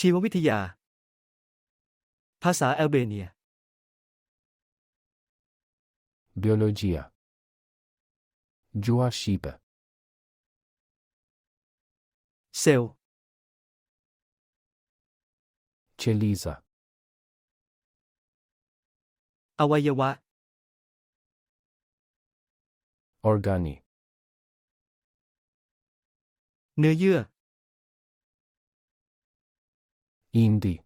ชีววิทยา ภาษาแอลเบเนีย Biologia j o a x i b ปเซลเชลิซาอวัยวะ Organi เนื้อเยื่อ Indi.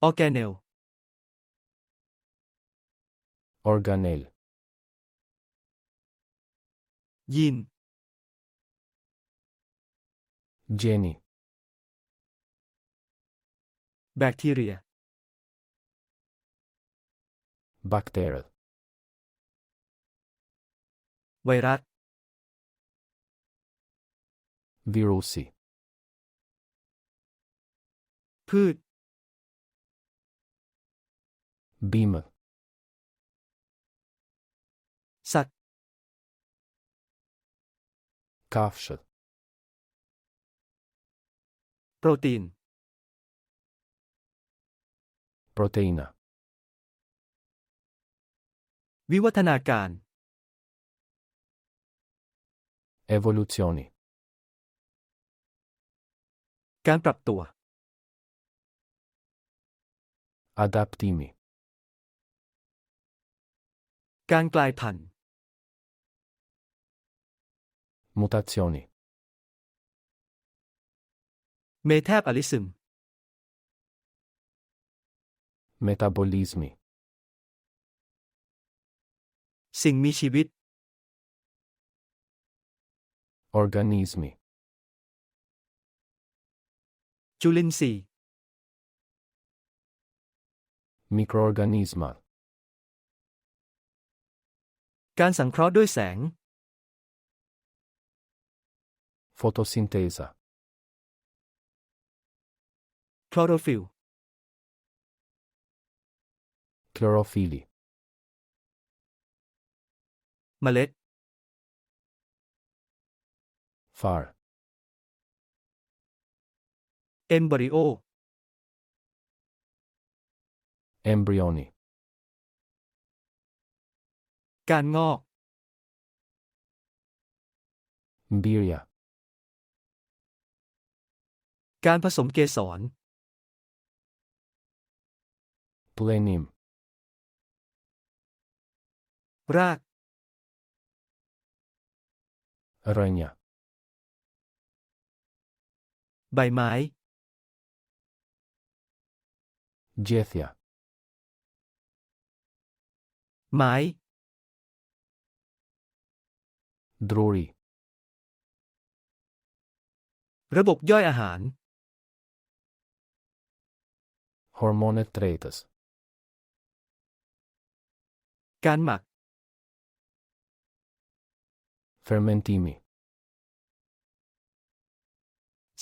Organel. Organel. Jean. Jenny. Bacteria. Bacterial. Virus. Virusi. พืช บีม สัตว์ กาฟชโปรตีน โปรตีนาวิวัฒนาการ evoluzioni การปรับตัว adaptimi การกลายพันธุ์ mutazioni เมทาบอลิซึ metabolismi สิ่งมีชีวิต organismi จุลินทรีย์ microorganisma การสังเคราะห์ด้วยแสง fotossintesa chlorophyll c h l o r o p h y l i เมล็ด far embryo embryoni การงอก b i r i a การผสมเกสร plenim รากรยะใบไม้เจเธียไม้ Drury ระบบย่อยอาหาร Hormonet tretes การหมัก Fermentimi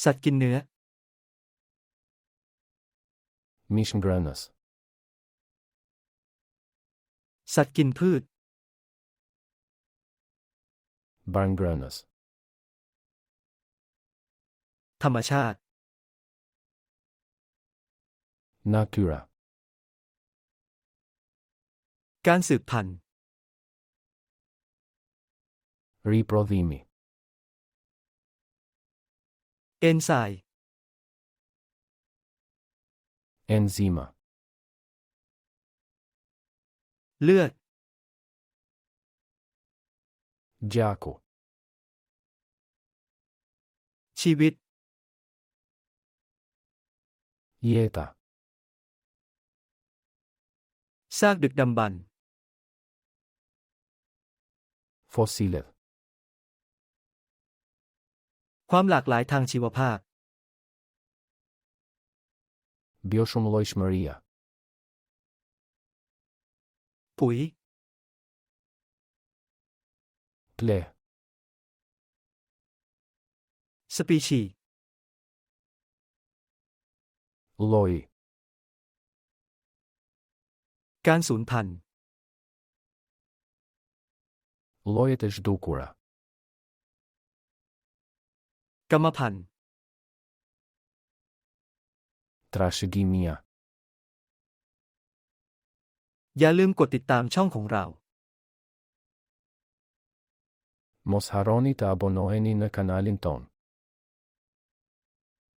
สัตว์กินเนื้อ Mishmgranas สัตว์กินพืช Barngrowners ธรรมชาติ Natura การสืบพันธุ์ Riprodimi เอนไซม์ Enzima เลือด จา к ุชีวิต เยตาซากดึกดำบรรพ์สซิล ความหลากหลายทางชีวภาพ Біошумлойшмарія. ุ๋ย p l a สปีชีลอยการสูญพันธุ์ลอยเตชดูกุระกรรมพันธุ์ทรัชกิมียอย่าลืมกดติดตามช่องของเรา Mos h a r o n i të abonoheni në kanalin tonë.